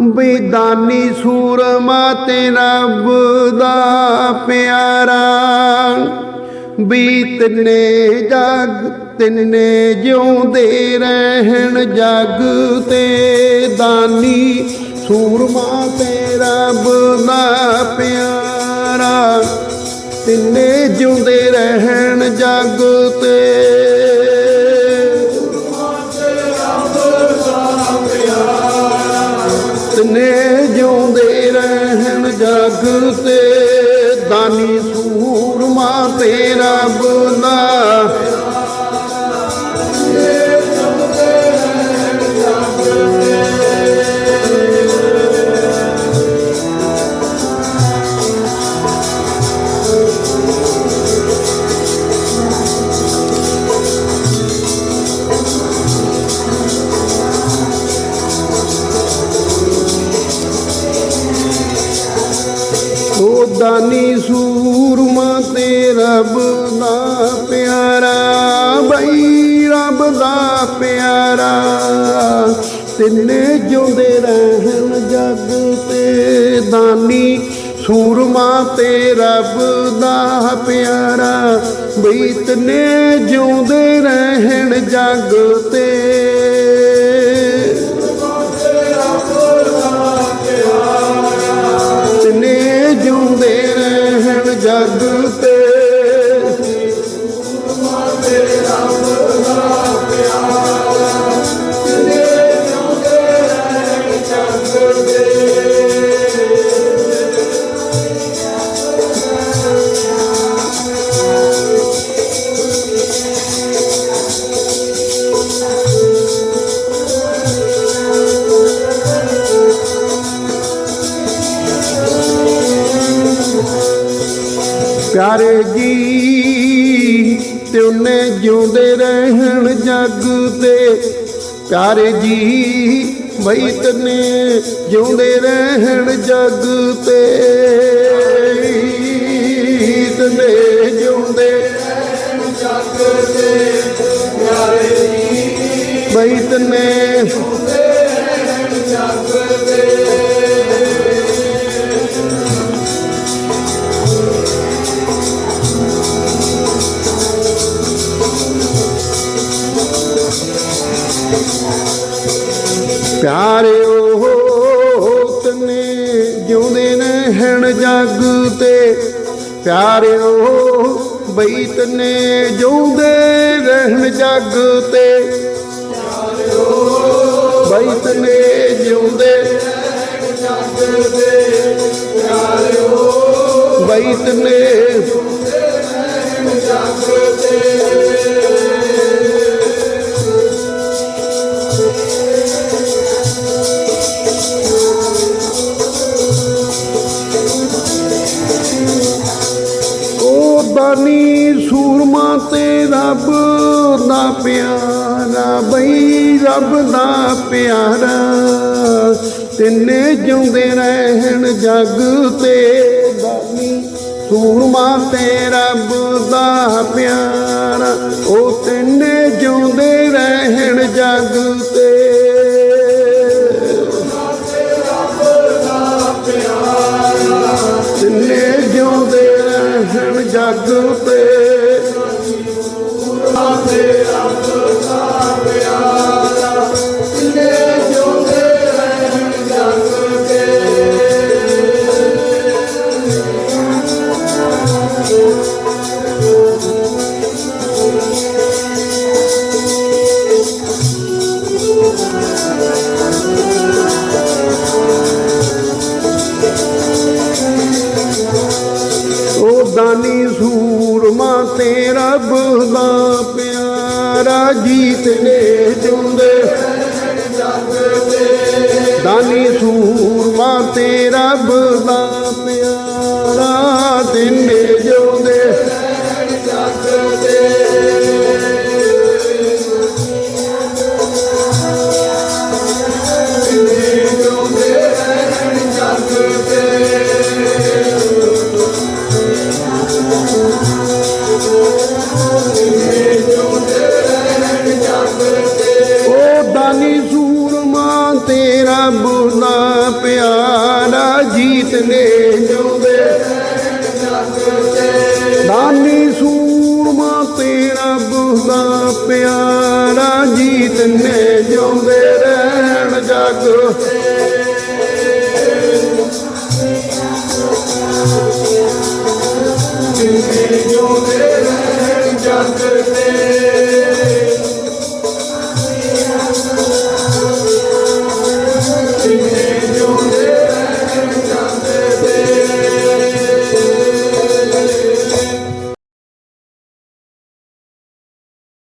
ਬੇਦਾਨੀ ਸੂਰਮਾ ਤੇ ਰੱਬ ਦਾ ਪਿਆਰਾ। ਵੀ ਤਿੰਨੇ ਜਗ, ਤਿੰਨੇ ਜਿਉਂਦੇ ਰਹਿਣ ਜਗ ਤੇ ਦਾਨੀ ਸੂਰਮਾ ਤੇ ਰੱਬ ਦਾ ਪਿਆਰਾ। ਤਿੰਨੇ ਜਿਉਂਦੇ ਰਹਿਣ ਜਗ ਤੇ ਤਿੰਨੇ ਜਿਉਂਦੇ ਰਹਿਣ ਜਗ ਤੇ ਦਾਨੀ ਸੂਰਮਾ ਤੇਰਾ ਬੁਲਾ ਦਾਨੀ ਸੂਰਮਾ ਤੇ ਰੱਬ ਦਾ ਪਿਆਰਾ, ਬਈ ਰੱਬ ਦਾ ਪਿਆਰਾ। ਤਿੰਨੇ ਜਿਉਂਦੇ ਰਹਿਣ ਜਗ ਤੇ ਦਾਨੀ ਸੂਰਮਾ ਤੇ ਰੱਬ ਦਾ ਪਿਆਰਾ। ਬਈ ਤਿੰਨੇ ਜਿਉਂਦੇ ਰਹਿਣ ਜਗ ਤੇ ਪਿਆਰੇ ਜੀ ਤੇ ਜਿਉਂਦੇ ਰਹਿਣ ਜਗ ਤੇ। ਪਿਆਰੇ ਜੀ ਬਈ ਤਨੇ ਜਿਉਂਦੇ ਰਹਿਣ ਜਗ ਤੇ। ਤਨੇ ਜਿਉਂਦੇ ਰਹਿਣ ਜਗ ਤੇ, ਪਿਆਰੇ ਜੀ। ਬਈ ਤਨੇ ਪਿਆਰੇ ਉਹ ਤਨੇ ਜਿਉਂਦੇ ਰਹਿਣ ਜਗ ਤੇ। ਪਿਆਰੇ ਉਹ ਬਈ ਤਨੇ ਜਿਉਂਦੇ ਰਹਿਣ ਜਗ ਤੇ। ਬਈ ਤਨੇ ਜਿਉਂਦੇ ਰਹਿਣ ਜਗ ਤੇ। ਪਿਆਰੇ ਬਈ ਤਨੇ ਸੂਰਮਾ ਤੇ ਰੱਬ ਦਾ ਪਿਆਰਾ, ਬਈ ਰੱਬ ਦਾ ਪਿਆਰਾ। ਤਿੰਨੇ ਜਿਉਂਦੇ ਰਹਿਣ ਜਗ ਤੇ ਦਾਨੀ ਸੂਰਮਾ ਤੇ ਰੱਬ ਦਾ ਪਿਆਰਾ, ਉਹ ਤਿੰਨੇ ਜਿਉਂਦੇ ਰਹਿਣ ਜਗ ਉਹ ਪਿਆਰਾ ਜੀਤ ਨੇ ਜਿਉਂਦੇ ਦਾਨੀ ਸੂ ਉਹ ਦਾਨੀ ਪਿਆਰਾ ਜੀਤ ਨੇ ਜਿਉਂਦੇ ਦਾਨੀ ਸੂਰਮਾ ਤੇਰਾ ਬੁਦਾ ਪਿਆਰਾ ਜੀਤ ਨੇ ਜਿਉਂਦੇ ਰਹਿਣ ਜਗ। ਜਿਉਂਦੇ ਰਹਿਣ